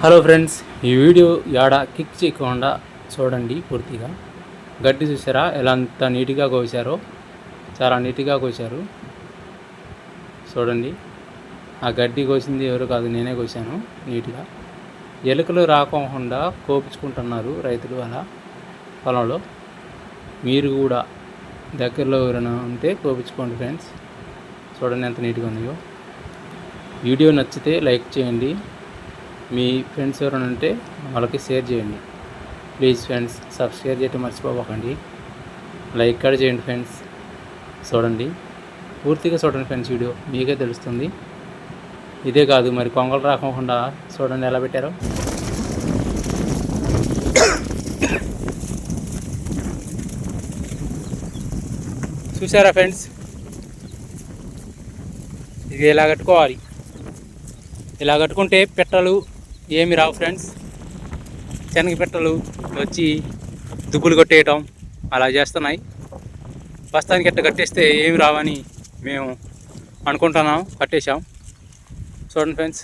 Hello friends ఈ video యాడ కిక్ చేయకుండా చూడండి పూర్తిగా. గడ్డి చూసారా? ఎలా అంత నీట్గా కోసారో? చాలా నీట్గా కోసారు. చూడండి. ఆ గడ్డి కోసింది ఎవరు కాదు నేనే కోసాను నీట్గా. ఎలుకలు రాకుండా కోపించుకుంటున్నారు రైతులు అలా పొలంలో. మీరు కూడా దగ్గరలో ఎవరైనా ఉంటే కోపించుకోండి ఫ్రెండ్స్. చూడండి ఎంత నీట్గా ఉందో. వీడియో నచ్చితే లైక్ చేయండి. మీ ఫ్రెండ్స్ ఎవరైనా ఉంటే వాళ్ళకి షేర్ చేయండి. ప్లీజ్ ఫ్రెండ్స్ సబ్స్క్రైబ్ చేయటం మర్చిపోకండి. లైక్ కూడా చేయండి ఫ్రెండ్స్ చూడండి. పూర్తిగా చూడండి ఫ్రెండ్స్ వీడియో మీకే తెలుస్తుంది. ఇదే కాదు మరి కొంగలు రాకుండా చూడండి ఎలా పెట్టారో. చూసారా ఫ్రెండ్స్ ఇది ఇలా కట్టుకోవాలి? ఇలా కట్టుకుంటే పెట్టలు ఏమి రావు ఫ్రెండ్స్ శనగపెట్టలు వచ్చి దుబ్బులు కొట్టేయటం అలా చేస్తున్నాయి. ప్రస్తుతానికి ఎట్ట కట్టేస్తే ఏమి రావని మేము అనుకుంటున్నాం కట్టేశాం. చూడండి ఫ్రెండ్స్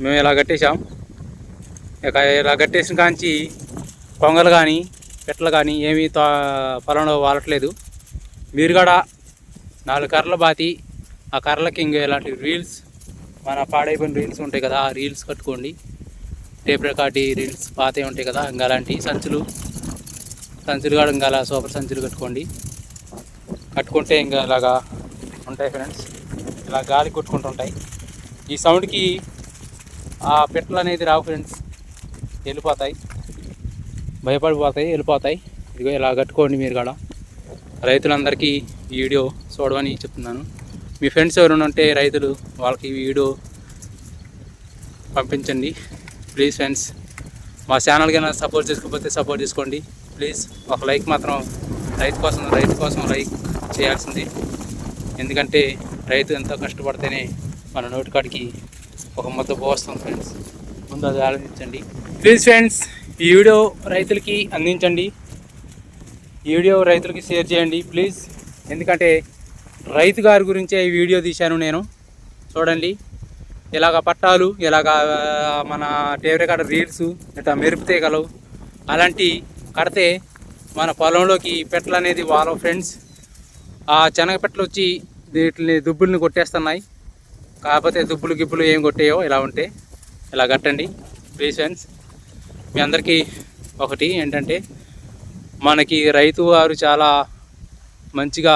మేము ఇలా కట్టేశాం? ఇక ఇలా కట్టేసిన కాంచి పొంగలు కానీ పెట్టలు కానీ ఏమీ తో పొలంలో వాలట్లేదు మీరు కూడా నాలుగు కర్రలు బాతి ఆ కర్రలకి ఇంకా ఇలాంటి రీల్స్ మన పాడైపోయిన రీల్స్ ఉంటాయి కదా ఆ రీల్స్ కట్టుకోండి. టేప్ రికార్డి రీల్స్ పాతే ఉంటాయి కదా ఇంకా అలాంటి సంచులు సంచులు కూడా ఇంకా అలా సూపర్ సంచులు కట్టుకోండి. కట్టుకుంటే ఇంకా ఇలాగా ఉంటాయి ఫ్రెండ్స్ ఇలా గాలి కొట్టుకుంటుంటాయి ఈ సౌండ్కి ఆ పెట్టలు అనేది రావు ఫ్రెండ్స్ వెళ్ళిపోతాయి. భయపడిపోతాయి వెళ్ళిపోతాయి. ఇదిగో ఇలా కట్టుకోండి మీరు కూడా. రైతులందరికీ ఈ వీడియో చూడమని చెప్తున్నాను. మీ ఫ్రెండ్స్ ఎవరైనా ఉంటే రైతులు వాళ్ళకి వీడియో పంపించండి. ప్లీజ్ ఫ్రెండ్స్ మా ఛానల్కి అయినా సపోర్ట్ చేసుకోకపోతే సపోర్ట్ చేసుకోండి. ప్లీజ్ ఒక లైక్ మాత్రం రైతు కోసం రైతు కోసం లైక్ చేయాల్సింది. ఎందుకంటే రైతు ఎంతో కష్టపడితేనే మన నోటికాడికి ఒక ముద్ద పోస్తాం ఫ్రెండ్స్. ముందు అది ఆలోచించండి. ప్లీజ్ ఫ్రెండ్స్ ఈ వీడియో రైతులకి అందించండి. ఈ వీడియో రైతులకి షేర్ చేయండి ప్లీజ్. ఎందుకంటే రైతు గారి గురించే ఈ వీడియో తీశాను నేను. చూడండి. ఇలాగ పట్టాలు ఇలాగ మన టేవరే కాడ రీల్స్ ఇట్లా మెరుపుతీగలు అలాంటి కడితే మన పొలంలోకి పెట్టలు అనేది వాళ్ళ ఫ్రెండ్స్ ఆ శనగ పెట్టలు వచ్చి వీటిని దుబ్బుల్ని కొట్టేస్తున్నాయి. కాకపోతే దుబ్బులు గిబ్బులు ఏం కొట్టేయో ఇలా ఉంటే ఇలా కట్టండి. ప్లీజ్ ఫ్రెండ్స్ మీ అందరికీ ఒకటి ఏంటంటే మనకి రైతు వారు చాలా మంచిగా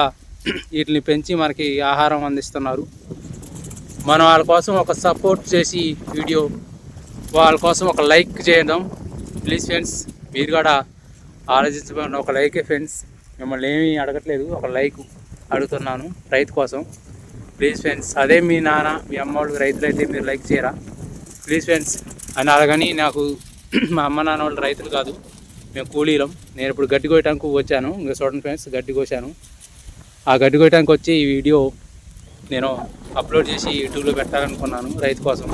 వీటిని పెంచి మనకి ఆహారం అందిస్తున్నారు. మనం వాళ్ళ కోసం ఒక సపోర్ట్ చేసి వీడియో వాళ్ళ కోసం ఒక లైక్ చేయడం ప్లీజ్ ఫ్రెండ్స్ మీరు కూడా ఆలోచించబడిన ఒక లైకే ఫ్రెండ్స్ మిమ్మల్ని ఏమీ అడగట్లేదు ఒక లైక్ అడుగుతున్నాను రైతు కోసం. ప్లీజ్ ఫ్రెండ్స్ అదే మీ నాన్న మీ అమ్మ వాళ్ళు రైతులైతే మీరు లైక్ చేయరా? ప్లీజ్ ఫ్రెండ్స్ అని అడగని నాకు మా అమ్మ నాన్న వాళ్ళు రైతులు కాదు మేము కూలీలం. నేను ఇప్పుడు గడ్డి కోయటానికి వచ్చాను. ఇంకా చూడండి ఫ్రెండ్స్ గడ్డి కోసాను ఆ గడ్డి కొట్టడానికి వచ్చి ఈ వీడియో నేను అప్లోడ్ చేసి యూట్యూబ్లో పెట్టాలనుకున్నాను రైతు కోసం.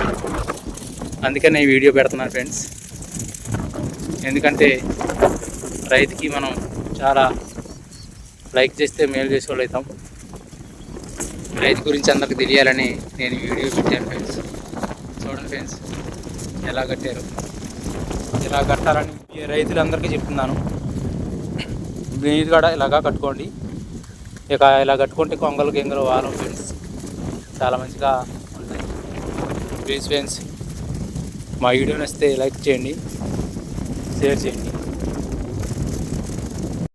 అందుకని ఈ వీడియో పెడుతున్నాను ఫ్రెండ్స్. ఎందుకంటే రైతుకి మనం చాలా లైక్ చేస్తే మేలు చేసే అవుతాం రైతు గురించి అందరికి తెలియాలని నేను వీడియో పెట్టాను ఫ్రెండ్స్. చూడండి ఫ్రెండ్స్ ఎలా కట్టారు? ఇలా కట్టాలని రైతులందరికీ చెప్తున్నాను. మీరు కూడా ఇలాగా కట్టుకోండి. ఇక ఇలా కట్టుకుంటే కొంగలు గింగలు వారం ఫ్రెండ్స్. చాలా మంచిగా ఉంటాయి. ప్లీజ్ ఫ్రెండ్స్ మా వీడియో నచ్చితే లైక్ చేయండి షేర్ చేయండి.